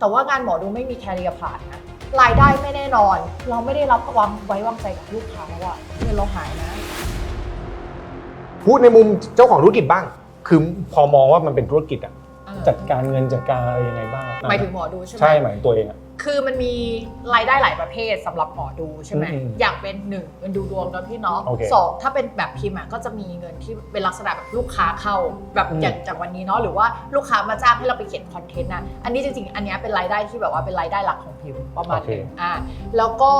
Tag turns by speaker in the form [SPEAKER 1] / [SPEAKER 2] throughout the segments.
[SPEAKER 1] แต่ว่างานหมอดูไม่มีแคริเอร์พาธนะรายได้ไม่แน่นอน เราไม่ได้รับวางไว้วางใจกับลูกค้าแล้วอะเงินเราหายนะ
[SPEAKER 2] พูดในมุมเจ้าของธุรกิจบ้าง คือพอมองว่ามันเป็นธุรกิจอะ
[SPEAKER 1] เออ
[SPEAKER 2] จัดการเงินจัดการอะไรยังไงบ้าง
[SPEAKER 1] หมายถึงหมอดูใช่ไหม
[SPEAKER 2] ใช่หมายถึงตัวเองอะ
[SPEAKER 1] คือมันมีรายได้หลายประเภทสำหรับหมอดูใช่ไหม
[SPEAKER 2] อืม
[SPEAKER 1] อย่างเป็นหนึ่งเงินดูดวงเนาะพี่เนาะ
[SPEAKER 2] โอเค
[SPEAKER 1] สองถ้าเป็นแบบพิมพ์อะก็จะมีเงินที่เป็นลักษณะแบบลูกค้าเข้าแบบ
[SPEAKER 2] อืม
[SPEAKER 1] อย่างจากวันนี้เนาะหรือว่าลูกค้ามาจ้างให้เราไปเขียนคอนเทนต์นะอันนี้จริงๆ อันเนี้ยเป็นรายได้ที่แบบว่าเป็นรายได้หลักของพิมพ์ประมาณหนึงอ่าแล้วก็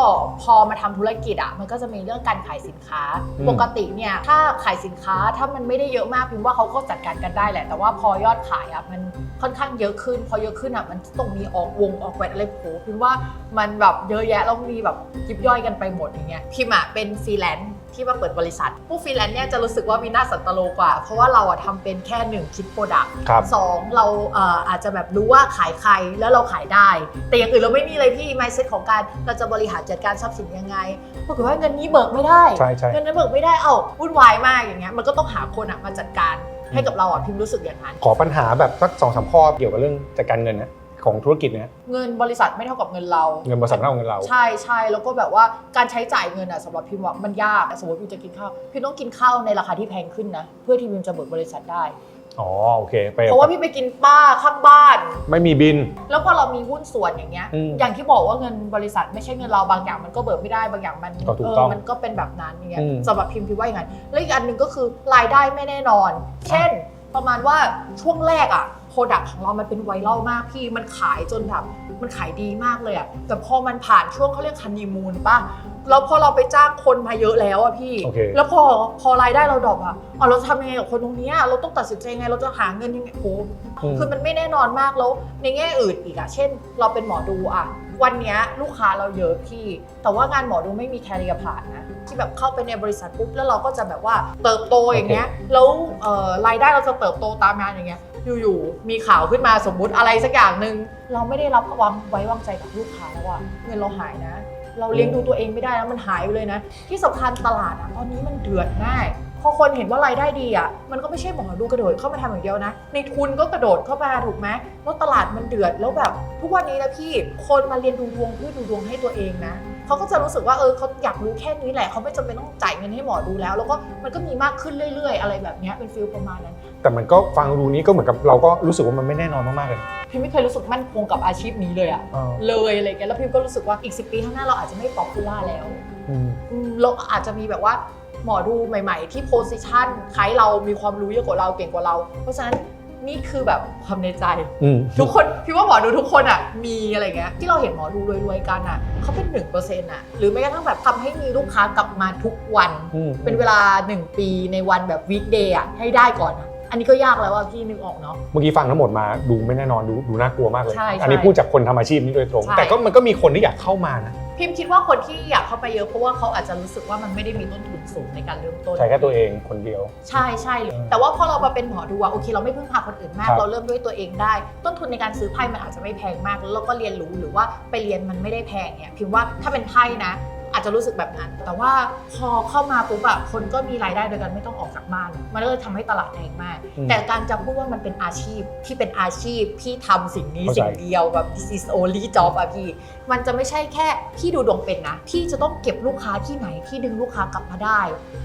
[SPEAKER 1] พอมาทำธุรกิจอะมันก็จะมีเรื่องการขายสินค้าปกติเนี่ยถ้าขายสินค้าถ้ามันไม่ได้เยอะมากพิมพ์ว่าเขาก็จัดการกันได้แหละ แต่ว่าพอยอดขายอะมันค่อนข้างเยอะขึ้น พอเยอะขึ้นอะมันต้องมีออกวงออกแหวนอะไรโหพิมพ์ว่ามันแบบเยอะแยะแล้วมีแบบยิบย่อยกันไปหมดอย่างเงี้ยพิมพ์อะเป็นฟรีแลนซ์ที่มาเปิดบริษัท ผู้ฟรีแลนซ์เนี่ยจะรู้สึกว่ามีหน้าสันตโลกว่า เพราะว่าเราอะทำเป็นแค่หนึ่งคิดโปรดัก
[SPEAKER 2] ครับ
[SPEAKER 1] สองเราเอ่ออาจจะแบบรู้ว่าขายใครแล้วเราขายได้ แต่อย่างอื่นเราไม่มีเลยพี่ mindset ของการเราจะบริหารจัดการทรัพย์สินยังไงปรากฏว่าเงินนี้เบิกไม่ได้
[SPEAKER 2] ใช่ใช่
[SPEAKER 1] เงินนั้นเบิกไม่ได้เอ้าวุ่นวายมากอย่างเงี้ยมันก็ต้องหาคนอะมาจัดการให้กับเราอะพิมรู้สึกอย่างนั้น
[SPEAKER 2] ขอปัญหาแบบสักสองสามข้อเกี่ยวกับเรื่องจัดการเงินนะ ของธุรกิจเนี่ย
[SPEAKER 1] เงินบริษัทไม่เท่ากับเงินเรา
[SPEAKER 2] เงินบริษัทเท่ากับเงินเรา
[SPEAKER 1] ใช่ใช่แล้วก็แบบว่าการใช้จ่ายเงินอะสำหรับพิมว่ามันยากสมมติพิมจะกินข้าวพิมต้องกินข้าวในราคาที่แพงขึ้นนะ เพื่อที่พิมจะเบิกบริษัทได้
[SPEAKER 2] อ๋อโอเคไป
[SPEAKER 1] เพราะว่าพี่ไปกินป้าข้างบ้าน
[SPEAKER 2] ไม่มีบิน
[SPEAKER 1] แล้วพอเรามีหุ้นส่วนอย่างเงี้ย
[SPEAKER 2] อืม
[SPEAKER 1] อย่างที่บอกว่าเงินบริษัทไม่ใช่เงินเราบางอย่างมันก็เบิกไม่ได้บางอย่างมัน
[SPEAKER 2] ก็ถูก
[SPEAKER 1] เอ
[SPEAKER 2] ต้
[SPEAKER 1] อ
[SPEAKER 2] อง
[SPEAKER 1] มันก็เป็นแบบนั้นอย่างเงี้ย
[SPEAKER 2] อืม
[SPEAKER 1] สำหรับพิมพ์พิมพ์ว่าอย่างนั้นแล้วอีกอันหนึ่งก็คือรายได้ไม่แน่นอน เช่น ประมาณว่าช่วงแรกอะโป รดักของเรามันเป็นไวรัลมากพี่มันขายจนแบบมันขายดีมากเลยอะแต่พอมันผ่านช่วงเขาเรียกฮันนีมูนป่ะแล้วพอเราไปจ้างคนมาเยอะแล้วอะพี่
[SPEAKER 2] โอเค
[SPEAKER 1] แล้วพอพอรายได้เราดรอปอะเอาเราจะทำยังไงกับคนตรงเนี้ยเราต้องตัดสินใจยังไงเราจะหาเงินยังไงโอ้
[SPEAKER 2] อืม
[SPEAKER 1] คือมันไม่แน่นอนมากแล้วในแง่อื่นอีกอะเช่น เราเป็นหมอดูอะวันเนี้ยลูกค้าเราเยอะพี่ แต่ว่างานหมอดูไม่มีแคริเอร์พาธนะ ที่แบบเข้าไปในบริษัทปุ๊บแล้วเราก็จะแบบว่าเติบโตอย่างเงี้ยแล้วเอ่อรายได้เราจะเติบโตตามงานอย่างเงี้ย อยู่ๆ มีข่าวขึ้นมาสมมุติอะไรสักอย่างหนึ่งเราไม่ได้รับควางไว้วางใจกับลูกค้าแล้วอะเงินเราหายนะ เราเลี้ยงดูตัวเองไม่ได้แล้วมันหายไปเลยนะ ที่สำคัญตลาดอะตอนนี้มันเดือดง่ายพอคนเห็นว่ารายได้ดีอะมันก็ไม่ใช่หมอดูกระโดดเข้ามาทำอย่างเดียวนะ ในทุนก็กระโดดเข้ามาถูกไหมแล้วตลาดมันเดือดแล้วแบบ ทุกวันนี้นะพี่คนมาเรียนดูดวงเพื่อดูดวงให้ตัวเองนะเขาก็จะรู้สึกว่าเออเขาอยากรู้แค่นี้แหละเขาไม่จำเป็นต้องจ่ายเงินให้หมอดูแล้ว แล้วก็มันก็มีมากขึ้นเรื่อย ๆ อะไรแบบนี้เป็นฟิลประมาณนั้น
[SPEAKER 2] แต่มันก็ฟังดูนี้ก็เหมือนกับเราก็รู้สึกว่ามันไม่แน่นอนมากๆเลย
[SPEAKER 1] พี่ไม่เคยรู้สึกมั่นคงกับอาชีพนี้เลยอะ
[SPEAKER 2] อ่า
[SPEAKER 1] เลยอะไรเงี้ยแล้วพี่ก็รู้สึกว่าอีกสิปีข้างหน้าเราอาจจะไม่ป๊อปปูล่าแล้ว
[SPEAKER 2] อืม
[SPEAKER 1] อืมเราอาจจะมีแบบว่าหมอดูใหม่ๆ ที่โพสิชันคล้ายเรามีความรู้เยอะกว่าเราเก่งกว่าเรา เพราะฉะนั้นนี่คือแบบความในใจ
[SPEAKER 2] อืม
[SPEAKER 1] ทุกคนพี่ว่าหมอดูทุกคนอะมีอะไรเงี้ยที่เราเห็นหมอดูรวยๆกันอะเขาเป็นหนึ่งเปอร์เซ็นต์อะหรือแม้กระทั่งแบบทำให้มีลูกค้ากลับมาทุกวัน
[SPEAKER 2] อืม
[SPEAKER 1] เป็นเวลา1ปีในวันแบบวีคเดย์อะให้ได้ก่อน อะอันนี้ก็ยากแล้วว่าพี่นึกออกเนาะ
[SPEAKER 2] เมื่อกี้ฟังทั้งหมดมาดูไม่แน่นอนดูดูน่ากลัวมากเลย
[SPEAKER 1] ใช่ใช่
[SPEAKER 2] อันนี้พูดจากคนทำอาชีพนี้โดยตรง
[SPEAKER 1] ใช่
[SPEAKER 2] แต่ก็มันก็มีคนที่อยากเข้ามานะ
[SPEAKER 1] พิมคิดว่าคนที่อยากเข้าไปเยอะเพราะว่าเขาอาจจะรู้สึกว่ามันไม่ได้มีต้นทุนสูงในการเริ่มต้น
[SPEAKER 2] ใช้แค่ตัวเองคนเดียว
[SPEAKER 1] ใช่ใช่
[SPEAKER 2] อืม
[SPEAKER 1] แต่ว่าพอเรามาเป็นหมอดูอะโอเคเราไม่พึ่งพาคนอื่นมาก
[SPEAKER 2] ครับ
[SPEAKER 1] เราเริ่มด้วยตัวเองได้ ต้นทุนในการซื้อไพ่มันอาจจะไม่แพงมาก แล้วเราก็เรียนรู้หรือว่าไปเรียนมันไม่ได้แพงเนี่ยพิมพ์ว่าถ้าเป็นไพ่นะ อาจจะรู้สึกแบบนั้น แต่ว่าพอเข้ามาปุ๊บอะคนก็มีรายได้โดยการไม่ต้องออกจากบ้าน มันก็เลยทำให้ตลาดแพงมาก
[SPEAKER 2] อืม
[SPEAKER 1] แต่การจะพูดว่ามันเป็นอาชีพที่เป็นอาชีพที่ทำสิ่งนี้
[SPEAKER 2] เข้าใจ
[SPEAKER 1] สิ่งเดียวแบบ this is only job อะพี่ มันจะไม่ใช่แค่พี่ดูดวงเป็นนะ พี่จะต้องเก็บลูกค้าที่ไหนที่ดึงลูกค้ากลับมาได้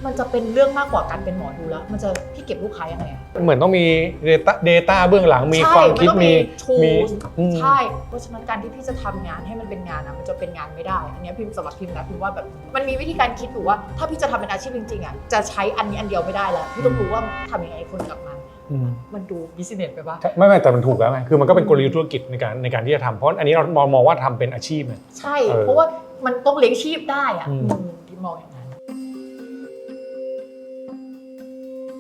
[SPEAKER 1] มันจะเป็นเรื่องมากกว่าการเป็นหมอดูแล้ว มันจะพี่เก็บลูกค้ายังไงอะ
[SPEAKER 2] เหมือนต้องมี Data, Data เบื้องหลังมี
[SPEAKER 1] ใช่
[SPEAKER 2] ความคิด
[SPEAKER 1] นต้อง
[SPEAKER 2] มี
[SPEAKER 1] ทู
[SPEAKER 2] มี
[SPEAKER 1] ส
[SPEAKER 2] อืม
[SPEAKER 1] ใช่ เพราะฉะนั้นการที่พี่จะทำงานให้มันเป็นงานอะมันจะเป็นงานไม่ได้ อันเนี้ยพิมพ์สำหรับพิมพ์นะพิมพ์ว่าแบบมันมีวิธีการคิดอยู่ว่า ถ้าพี่จะทำเป็นอาชีพจริงๆอะจะใช้อันนี้อันเดียวไม่ได้แล้วพี่ต้องรู้ว่าทำยังไงให้คนกลับมา
[SPEAKER 2] อืม
[SPEAKER 1] มันดูบิสเนสไปปะ
[SPEAKER 2] ใช่ไม่ไม่แต่มันถูกแล้วไงคือมันก็เป็นกลยุทธ์ธุรกิจในการในการที่จะทำเพราะอันนี้เรามองมองว่าทำเป็นอาชีพเนี่ย
[SPEAKER 1] ใช่
[SPEAKER 2] เออ
[SPEAKER 1] เพราะว่ามันต้องเลี้ยงชีพได้อะ
[SPEAKER 2] อืม
[SPEAKER 1] อืมพิมมองอย่างนั้น